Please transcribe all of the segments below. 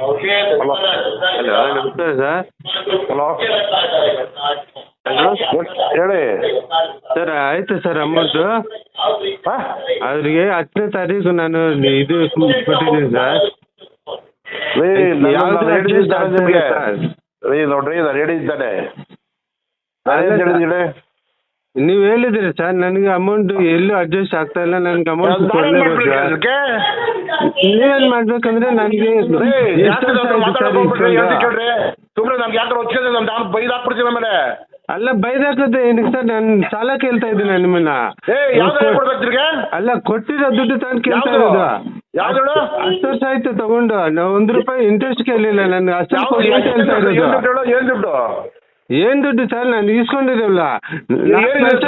Hello ನಮಸ್ಕಾರ sir hello hello ಹೇಳಿ. Sir ಆಯ್ತು ಸರ್ ಅಮೌಂಟ್ ಅವ್ರಿಗೆ ಹತ್ತನೇ ತಾರೀಕು ನಾನು ಇದು ಕೊಟ್ಟಿದ್ದೀನಿ ಸರ್ ನೋಡ್ರಿ ನಾನು ಹೇಳಿದ್ದಾನೆ ನಾನು ಹೇಳಿದ್ದೀನಿ ನೀವು ಹೇಳಿದ್ರಿ ಸರ್ ನನಗೆ ಅಮೌಂಟ್ ಎಲ್ಲೂ ಅಡ್ಜಸ್ಟ್ ಆಗ್ತಾ ಇಲ್ಲ ನನಗೆ ಅಮೌಂಟ್ ಕೊಡಲೇಬೇಕು ಅದಕ್ಕೆ. ನೀವೇನು ಮಾಡ್ಬೇಕಂದ್ರೆ ನನಗೆ? ಸುಮ್ಮನೆ ನಮ್ಗೆ ಯಾಕೆ ನಾನು ಬೈದು ಹಾಕ್ಬಿಡ್ತೀನಿ ಆಮೇಲೆ ಅಲ್ಲ ಬೈದಾಕತ್ತೆ ಏನಕ್ಕೆ ಸರ್? ನಾನು ಸಾಲ ಕೇಳ್ತಾ ಇದ್ದೀನಿ ನಿಮ್ಮನ್ನ. ಅಲ್ಲ ಕೊಟ್ಟಿರೋ ದುಡ್ಡು ತಾನು ಕೇಳ್ತಾ? ಇರೋದು? ಹತ್ತು ವರ್ಷ ಆಯ್ತು ತಗೊಂಡು. ನಾವು ಒಂದ್ ರೂಪಾಯಿ ಇಂಟ್ರೆಸ್ಟ್ ಕೇಳಿಲ್ಲ ನಾನು ಅಷ್ಟು ಕೇಳ್ತಾ ಏನ್ ಇರೋದು ದುಡ್ಡು? ಏನ್ ದುಡ್ಡು ಸರ್ ನಾನು ಇಸ್ಕೊಂಡಿದ್ದೆವಲ್ಲ ನಾಲ್ಕು ಲಕ್ಷ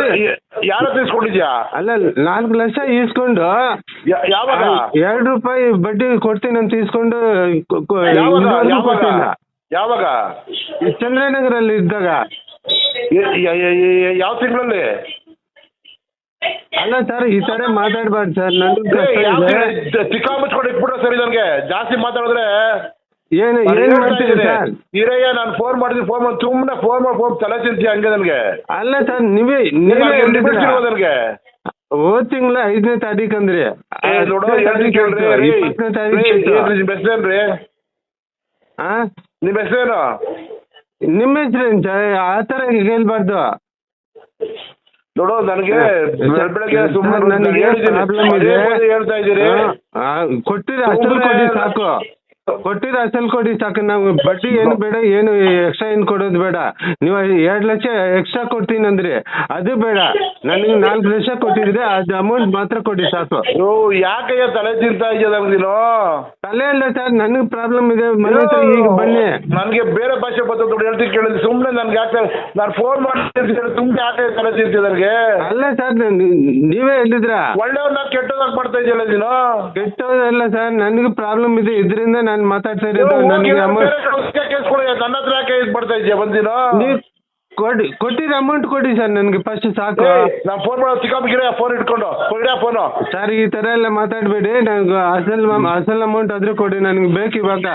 ಯಾರ ಇಸ್ಕೊಂಡಿದ್ಯಾ ಅಲ್ಲ ನಾಲ್ಕು ಲಕ್ಷ ಈಸ್ಕೊಂಡು ಯಾವಾಗ? ಎರಡು ರೂಪಾಯಿ ಬಡ್ಡಿ ಕೊಡ್ತೀನಿ ಅಂತ ಈಸ್ಕೊಂಡು ಕೊ- ಯಾವಾಗ? ಚಂದ್ರನಗರ ಅಲ್ಲಿ. ಕೊಟ್ಟಿಲ್ಲ ಯಾವಾಗ ಚಂದ್ರನಗರಲ್ಲಿ ಇದ್ದಾಗ. ಯಾವ ತಿಂಗಳಲ್ಲಿ? ಅಲ್ಲ ಸರ್ ಈ ತರ ಮಾತಾಡ್ಬಾರ್ದು ಸರ್. ನನ್ಗೆ ಚಿಕ್ಕ ತಿಕ್ಕಾ ಮುಚ್ಕೊಂಡು ಇಟ್ಬಿಟ್ರೆ ಸರಿ ನನಗೆ. ಜಾಸ್ತಿ ಮಾತಾಡಿದ್ರೆ ಏನು ಏನ್ ಸರ್? ನಾನು ಫೋನ್ ಮಾಡಿದ್ವಿ ಫೋನ್ ಮಾಡಿ ತುಂಬಾ ಫೋನ್ ಮಾಡಿ ಫೋನ್ ತಲೆ ಚಿಂತೆ ಹಂಗೆ ನನಗೆ? ಅಲ್ಲ ಸರ್ ನೀವೇ ನೀವೇ ನನಗೆ? ಹೋದ್ ತಿಂಗಳ ಐದನೇ ತಾರೀಕು ಅಂದ್ರಿ. ನೋಡು. ಇಪ್ಪತ್ತನೇ ತಾರೀಕು. ನಿಮ್ಮ ಹೆಸರೇನು? ನಿಮ್ಮ ಹೆಸ್ರೇನು ಸರ್? ಆ ಥರ ಹೇಳ್ಬಾರ್ದು. ನೋಡು ನನಗೆ ಬೆಳಗ್ಗೆ ಸುಮ್ಮನೆ. ಹೇಳ್ತಾ ಇದ್ದೀರಿ. ಕೊಟ್ಟಿರೋ ಅಸಲು ಕೊಡಿ ಸಾಕು. ಕೊಟ್ಟಿರೋ ಅಸಲ್ ಕೊಡಿ ಸಾಕು. ನಾವು ಬಡ್ಡಿ ಏನು ಬೇಡ ಏನು ಎಕ್ಸ್ಟ್ರಾ ಏನು ಕೊಡೋದು ಬೇಡ. ನೀವು ಎರಡು ಲಕ್ಷ ಎಕ್ಸ್ಟ್ರಾ ಕೊಡ್ತೀನಿ ಅಂದ್ರೆ ಅದು ಬೇಡ. ನನಗೆ ನಾಲ್ಕು ಲಕ್ಷ ಕೊಟ್ಟಿದ್ರೆ ಅದು ಅಮೌಂಟ್ ಮಾತ್ರ ಕೊಡಿ ಸಾಕು. ಅಯ್ಯೋ ಯಾಕಯ್ಯ ತಲೆ ತಿಂತಾ ಇದೆಯಾ ನಮ್ಗೆ ನೀನು ತಲೆ ಅಲ್ಲ ಸರ್ ನನಗೆ ಪ್ರಾಬ್ಲಮ್ ಇದೆ. ಮನೆ ಹತ್ರ ಈಗ ಬನ್ನಿ. ನನಗೆ ಬೇರೆ ಭಾಷೆ ಬಂತು ನೋಡಿ ಹೇಳ್ತೀನಿ ಕೇಳಿದ್ರೆ ಸುಮ್ಮನೆ ನನ್ಗೆ ಯಾಕೆ ನಾನು ಫೋನ್ ಮಾಡಿ ಸುಮ್ಮನೆ ಯಾಕೆ ತಲೆ ತಿಂತೀಯ ನನಗೆ? ಅಲ್ಲ ಸರ್ ನೀವೇ ಹೇಳಿದ್ರ? ಒಳ್ಳೆಯವ್ರನ್ನ ಕೆಟ್ಟದಾಗ ಮಾಡ್ತಾ ಇದೆಯಲ್ಲ ನೀನು ಕೆಟ್ಟದಲ್ಲ ಸರ್ ನನಗೆ ಪ್ರಾಬ್ಲಮ್ ಇದೆ. ಇದರಿಂದ ನಾನು ಮಾತಾಡ್ತಾ ಇರೋದು ನನಗೆ ಅಮೌಂಟ್ ನನ್ನ ಹತ್ರ ಯಾಕೆ ಇದು ಮಾಡ್ತಾ ಇದೆಯಾ ಬಂದಿನೋ ನೀವು ಕೊಡಿ ಕೊಟ್ಟಿರೋ ಅಮೌಂಟ್ ಕೊಡಿ ಸರ್ ನನಗೆ ಫಸ್ಟ್ ಸಾಕು. ನಾನು ಫೋನ್ ಮಾಡೋ ಫೋನ್ ಇಟ್ಕೊಂಡು ಕೊಡಿ ಫೋನು ಸರ್ ಈ ಥರ ಎಲ್ಲ ಮಾತಾಡ್ಬೇಡಿ ನನಗೆ ಅಸಲ್ ಅಸಲ್ ಅಮೌಂಟ್ ಆದರೂ ಕೊಡಿ ನನಗೆ ಬೇಕು ಇವಾಗ.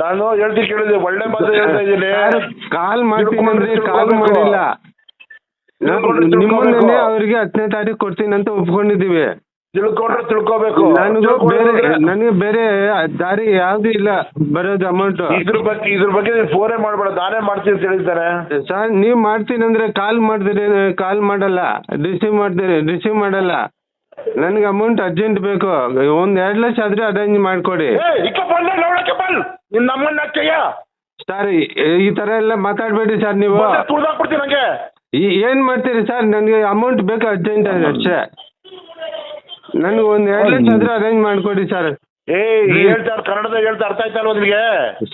ನಾನು ಹೇಳ್ತೀನಿ ಕೇಳಿದ್ದೆ ಒಳ್ಳೆ ಮಾತು ಹೇಳ್ತಾ ಇದ್ದೀನಿ. ಕಾಲ್ ಮಾಡ್ತೀನಿ ಅಂದ್ರೆ ಕಾಲ್ ಮಾಡಿಲ್ಲ. ನಿಮ್ಮನ್ನೇ. ಅವರಿಗೆ ಹತ್ತನೇ ತಾರೀಕು ಕೊಡ್ತೀನಿ ಅಂತ ಒಪ್ಕೊಂಡಿದ್ದೀವಿ. ತಿಳ್ಕೊಂಡ್ರೆ ತಿಳ್ಕೊಬೇಕು. ನನಗೂ ಬೇರೆ ನನಗೆ ಬೇರೆ ದಾರಿ ಯಾವ್ದು ಇಲ್ಲ. ಬರೋದು ಅಮೌಂಟ್ ಇದ್ರ ಬಗ್ಗೆ ಇದ್ರ ಬಗ್ಗೆ ಫೋರೆ ಫೋನೇ ಮಾಡಬೇಡ. ನಾನೇ ಮಾಡ್ತೀನಿ ಅಂತ ಹೇಳಿದ್ದಾರೆ. ಸರ್ ನೀವು ಮಾಡ್ತೀನಿ ಅಂದ್ರೆ ಕಾಲ್ ಮಾಡಿದ್ರೆ ಕಾಲ್ ಮಾಡಲ್ಲ. ರಿಸೀವ್ ಮಾಡ್ತೀರಿ ರಿಸೀವ್ ಮಾಡಲ್ಲ. ನನ್ಗೆ ಅಮೌಂಟ್ ಅರ್ಜೆಂಟ್ ಬೇಕು. ಒಂದು ಎರಡು ಲಕ್ಷ ಆದ್ರೆ ಅರೇಂಜ್ ಮಾಡ್ಕೊಡಿ. ನಮ್ಮನ್ನ ಸರ್ ಈ- ತರ ಎಲ್ಲ ಮಾತಾಡ್ಬೇಡಿ ಸರ್ ನೀವು. ತುಳ್ದಾಕ್ಬಿಡ್ತೀನಿ ನಂಗೆ. ಈ- ಏನ್ ಮಾಡ್ತೀರಿ ಸರ್? ನನಗೆ ಅಮೌಂಟ್ ಬೇಕು ಅರ್ಜೆಂಟ್ ಅಷ್ಟೇ. ನನಗೆ ಒಂದು ಎರಡು ಲಕ್ಷ ಆದ್ರೆ ಅರೇಂಜ್ ಮಾಡ್ಕೊಡಿ ಸರ್ ಏ ಹೇಳ್ತಾರೆ ಕನ್ನಡದಾಗ ಹೇಳ್ತಾ ಅರ್ಥ ಆಯ್ತಾ ಅಲ್ವಾ ನಿನಗೆ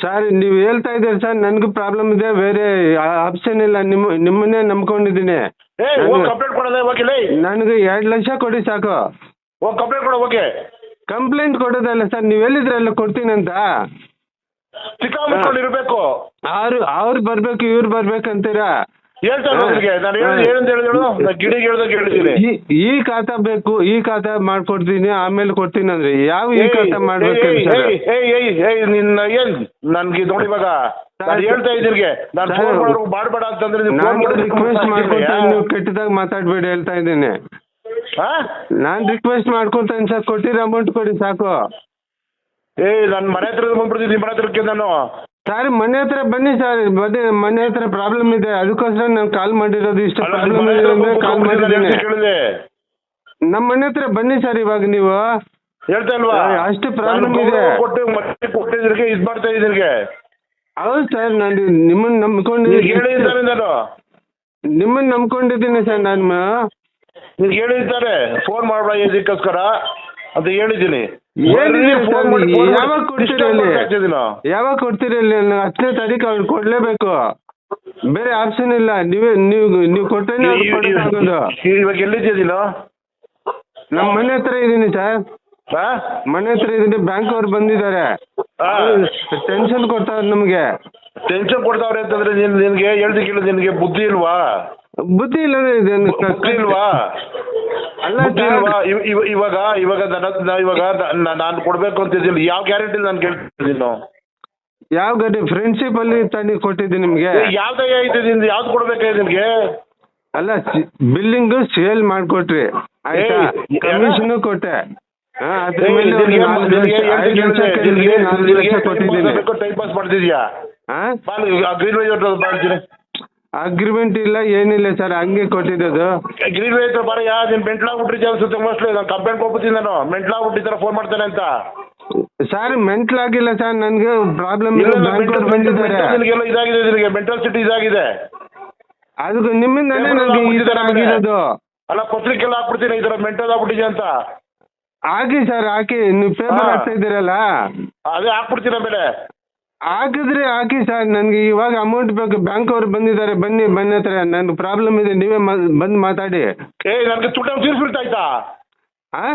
ಸರ್ ನೀವು ಹೇಳ್ತಾ ಇದ್ದೀರಿ ಸರ್ ನನಗೂ ಪ್ರಾಬ್ಲಮ್ ಇದೆ ಬೇರೆ ಆಪ್ಷನ್ ಇಲ್ಲ ನಿಮ್ಮ ನಿಮ್ಮನ್ನೇ ನಂಬ್ಕೊಂಡಿದ್ದೀನಿ. ಏ ಹೋಗಿ ಕಂಪ್ಲೇಂಟ್ ಕೊಡೋದೇ ಹೋಗಿಲ್ಲ ನನಗೆ ಎರಡು ಲಕ್ಷ ಕೊಡಿ ಸಾಕು. ಹೋಗಿ ಕಂಪ್ಲೇಂಟ್ ಕೊಡೋ ಹೋಗಿ ಕಂಪ್ಲೇಂಟ್ ಕೊಡೋದಲ್ಲ ಸರ್ ನೀವು ಎಲ್ಲಿದ್ರಲ್ಲ ಕೊಡ್ತೀನಂತ ಸಿಕ್ಕಾಮುಚ್ಕೊಂಡು ಇರಬೇಕು ಅವ್ರು ಅವ್ರು ಬರ್ಬೇಕು ಇವ್ರು ಬರ್ಬೇಕಂತೀರಾ? ನಾನು ಏನಂತ ಗಿಡಿಗೆ ಹೇಳ್ದಾಗ ಹೇಳಿದ್ದೀನಿ ಈ ಈ ಖಾತಾ ಬೇಕು ಈ ಖಾತಾ ಮಾಡ್ಕೊಡ್ತೀನಿ ಆಮೇಲೆ ಕೊಡ್ತೀನಿ ಅಂದ್ರೆ ಯಾವ ಈ ಖಾತಾ ಮಾಡ್ಬೇಕು ಸರ್? ನಿನ್ನ ಏನ್? ನನ್ಗೆ ನೋಡಿ ಇವಾಗ ನಾನು ಹೇಳ್ತಾ ನಾನು ಫೋನ್ ಮಾಡೋರು ಮಾಡಬೇಡ ಅಂತಂದ್ರೆ ನೀವು ಫೋನ್ ನಾನು ರಿಕ್ವೆಸ್ಟ್ ನೀವು ಕೆಟ್ಟದಾಗ ಮಾತಾಡ್ಬೇಡಿ ಹೇಳ್ತಾ ಇದ್ದೀನಿ. ಹಾ? ನಾನು ರಿಕ್ವೆಸ್ಟ್ ಮಾಡ್ಕೊಂತ ಸರ್ ಕೊಟ್ಟಿರೋ ಅಮೌಂಟ್ ಕೊಡಿ ಸಾಕು. ಏ ನನ್ನ ಮನೆ ಹತ್ರ ಬಂದ್ಬಿಡ್ತೀನಿ ನಿಮ್ಮ ಮನೆ ಹತ್ರಕ್ಕೆ ನಾನು. ಸರ್ ಮನೆ ಹತ್ರ ಬನ್ನಿ ಸರ್. ಬನ್ನಿ ಮನೆ ಹತ್ರ ಪ್ರಾಬ್ಲಮ್ ಇದೆ. ಅದಕ್ಕೋಸ್ಕರ ನಾನು ಕಾಲ್ ಮಾಡಿರೋದು ಇಷ್ಟು ಅಲ್ಲ, ಪ್ರಾಬ್ಲಮ್ ಮನೆ ಇದೆ ಹತ್ರ ಅಂದ್ರೆ ಕಾಲ್ ನಾನು ಮಾಡಿದ್ದೀನಿ. ಕೇಳಿದೆ. ನಮ್ಮ ಮನೆ ಹತ್ರ ಬನ್ನಿ ಸರ್ ಇವಾಗ ನೀವು. ಹೇಳ್ತಾ ಇಲ್ವಾ? ಏ, ಅಷ್ಟು problem ನಾನು ಇದೆ. ಗೌರವ ಕೊಟ್ಟು ಮತ್ತೆ ಇದು ಮಾಡ್ತಾ ಇದ್ದೀನಿ ಹೌದು ಸರ್ ನಾನು ನಿಮ್ಮನ್ನ ಈಗ ನಂಬ್ಕೊಂಡಿದ್ದೀನಿ ಹೇಳಿದ್ದಾರೆ ನಾನು. ನಿಮ್ಮನ್ನ ನಂಬ್ಕೊಂಡಿದ್ದೀನಿ ಸರ್ ನಾನು. ನೀನು ಹೇಳಿದ್ದಾರೆ ಫೋನ್ ಮಾಡ್ಬೇಡ ಇದಕ್ಕೋಸ್ಕರ. ಅಂತ ಹೇಳಿದ್ದೀನಿ. ಯಾವಾಗ ಕೊಡ್ತೀರಿ ನಾನು. ಹತ್ತನೇ ತಾರೀಕು ಅವ್ರು ಕೊಡ್ಲೇಬೇಕು. ಬೇರೆ ಆಪ್ಷನ್ ಇಲ್ಲ. ನೀವೇ ನೀವು ನೀವು ಕೊಟ್ಟರೆ ಇವಾಗ ಎಲ್ಲಿದ್ದೀನ ನಮ್ಮ ಮನೆ ಹತ್ರ ಇದ್ದೀನಿ ಸರ್. ಮನೆ ಹತ್ರ ಇದ್ದೀನಿ. ಬ್ಯಾಂಕ್ ಅವ್ರು ಬಂದಿದ್ದಾರೆ. ಟೆನ್ಷನ್ ಕೊಡ್ತಾರೆ ನಮಗೆ. ಟೆನ್ಷನ್ ಕೊಡ್ತಾವ್ರೆ ಅಂತಂದ್ರೆ ನಿನ್ಗೆ ನಿನ್ಗೆ ಕೇಳಿದ್ ನಿನಗೆ ಬುದ್ಧಿ ಇಲ್ವಾ? ಬುದ್ಧಿ ಇಲ್ಲದೆ ಇದನ್ನು ಕ- ಬುದ್ಧಿ ಇಲ್ವಾ? ಅಲ್ಲ ಇಲ್ವಾ? ಇವಾಗ ಇವಾಗ ನನ್ನ ಇವಾಗ ನಾನು ಕೊಡ್ಬೇಕು ಅಂತಿದ್ದೀನಿ ಯಾವ ಗ್ಯಾರಂಟಿ ನಾನು ಕೇಳ್ತಿದ್ದೀನಿ ಯಾವ ಗಾಡಿ ಫ್ರೆಂಡ್ಶಿಪ್ ಅಲ್ಲಿ ತಂದು ಕೊಟ್ಟಿದ್ದೀನಿ ನಿಮ್ಗೆ. ಯಾವ್ದಾಗ ಐತೆ ನಿಂದು? ಯಾವ್ದು ಕೊಡ್ಬೇಕಾಗಿದೆ ನಿಮಗೆ? ಅಲ್ಲ ಬಿಲ್ಲಿಂಗ್ ಸೇಲ್ ಮಾಡ್ಕೊಟ್ರಿ. ಆಯ್ತಾ? ಕಮಿಷನ್ ಕೊಟ್ಟೆ. ಅದ್ರ ಮೇಲೆ ಐದು ಲಕ್ಷ ಕೊಟ್ಟಿದ್ದೀನಿ. ಟೈಮ್ ಪಾಸ್ ಮಾಡ್ತಿದ್ಯಾ? ಗ್ರೀನ್ ವೇ ಮಾಡ್ತೀನಿ ಅಗ್ರಿಮೆಂಟ್ ಇಲ್ಲ ಏನಿಲ್ಲ ಸರ್ ಹಂಗೆ ಕೊಟ್ಟಿದ್ದು ಗ್ರೀನ್ ವೇ ಹತ್ರ ಬರ ಯಾ ನೀನ್ ಮೆಂಟ್ಲಾಗ್ಬಿಟ್ರಿ ಅನ್ಸುತ್ತೆ ಮೋಸ್ಟ್ಲಿ ನಾನು ಕಂಪ್ಲೇಂಟ್ ಕೊಡ್ಬಿಡ್ತೀನಿ ನಾನು. ಮೆಂಟ್ಲಾಗ್ಬಿಟ್ಟಿದ್ದಾರೆ ಫೋನ್ ಮಾಡ್ತಾನೆ ಅಂತ. ಸರ್ ಮೆಂಟ್ಲ್ ಆಗಿಲ್ಲ ಸರ್ ನನ್ಗೆ ಪ್ರಾಬ್ಲಮ್ ಇಲ್ಲ ಬ್ಯಾಂಕ್ ಬಂದಿದ್ದಾರೆ. ನಿನಗೆಲ್ಲ ಇದಾಗಿದೆ ನಿನಗೆ ಮೆಂಟಲ್ ಸಿಟಿ ಇದಾಗಿದೆ. ಅದು ನಿಮ್ಮಿಂದನೇ ನನಗೆ ಈ ತರ ಆಗಿರೋದು. ಅಲ್ಲ ಪತ್ರಿಕೆಲ್ಲ ಹಾಕ್ಬಿಡ್ತೀನಿ ಈ ಥರ ಮೆಂಟಲ್ ಆಗ್ಬಿಟ್ಟಿದೆ ಅಂತ. ಹಾಕಿ ಸರ್ ಹಾಕಿ ನೀವು ಪೇಪರ್. ಹಾಕ್ತಾ ಇದ್ದೀರಲ್ಲ. ಅದೇ ಹಾಕ್ಬಿಡ್ತೀನಿ ಆಮೇಲೆ. ಹಾಕಿದ್ರೆ ಹಾಕಿ ಸರ್ ನನಗೆ ಇವಾಗ ಅಮೌಂಟ್ ಬೇಕು. ಬ್ಯಾಂಕ್ ಅವ್ರು ಬಂದಿದ್ದಾರೆ ಬನ್ನಿ ಬನ್ನಿ ಹತ್ರ. ನನ್ಗೆ ಪ್ರಾಬ್ಲಮ್ ಇದೆ ನೀವೇ ಬಂದ್ ಬಂದು ಮಾತಾಡಿ. ಏ ನನಗೆ ತುಟ್ಟ ತೀರ್ಸ್ಬಿಡ್ತಾ ಆಯ್ತಾ ಆ?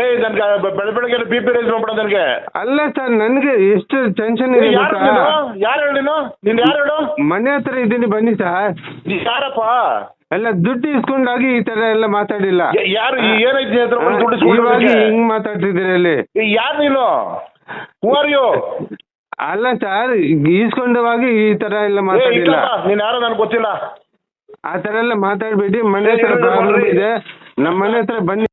ಏಯ್ ನನ್ಗೆ ಬೆಳ ಬೆಳಗ್ಗೆ ಬಿ ಪಿ ರೈಸ್ ಮಾಡ್ಬಿಡ ನನಗೆ. ಅಲ್ಲ ಸರ್ ನನಗೆ ಎಷ್ಟು ಟೆನ್ಷನ್ ಇದೆ ಯಾರು ಗೊತ್ತಾ? ಯಾರು ಹೇಳು ನೀನು? ನೀನು ಯಾರು ಹೇಳು? ಮನೆ ಹತ್ರ ಇದ್ದೀನಿ ಬನ್ನಿ ಸರ್. ನೀ ಯಾರಪ್ಪ? ಎಲ್ಲ ದುಡ್ಡು ಇಸ್ಕೊಂಡಾಗಿ ಈ ತರ ಎಲ್ಲ ಮಾತಾಡಿಲ್ಲ. ಯಾರು ಒಂದು ದುಡ್ಡು ಇವಾಗ ಇಸ್ಕೊಂಡಿದ್ದಕ್ಕೆ? ಹಿಂಗ್ ಮಾತಾಡ್ತಿದ್ದೀರಿ ಅಲ್ಲಿ. ಯಾರು ನೀನು? ಹೂ ಆರ್ ಯು ಅಲ್ಲ ಸರ್ ಈಸ್ಕೊಂಡವಾಗಿ ಈ ತರ ಎಲ್ಲ ಮಾತಾಡಿಲ್ಲ ನೀನ್ ಯಾರೋ ನನಗೆ ಗೊತ್ತಿಲ್ಲ. ಆ ತರ ಎಲ್ಲ ಮಾತಾಡ್ಬೇಡಿ ಮನೆ ಹತ್ರ ಇದೆ. ನಮ್ಮ ಮನೆ ಹತ್ರ ಬನ್ನಿ.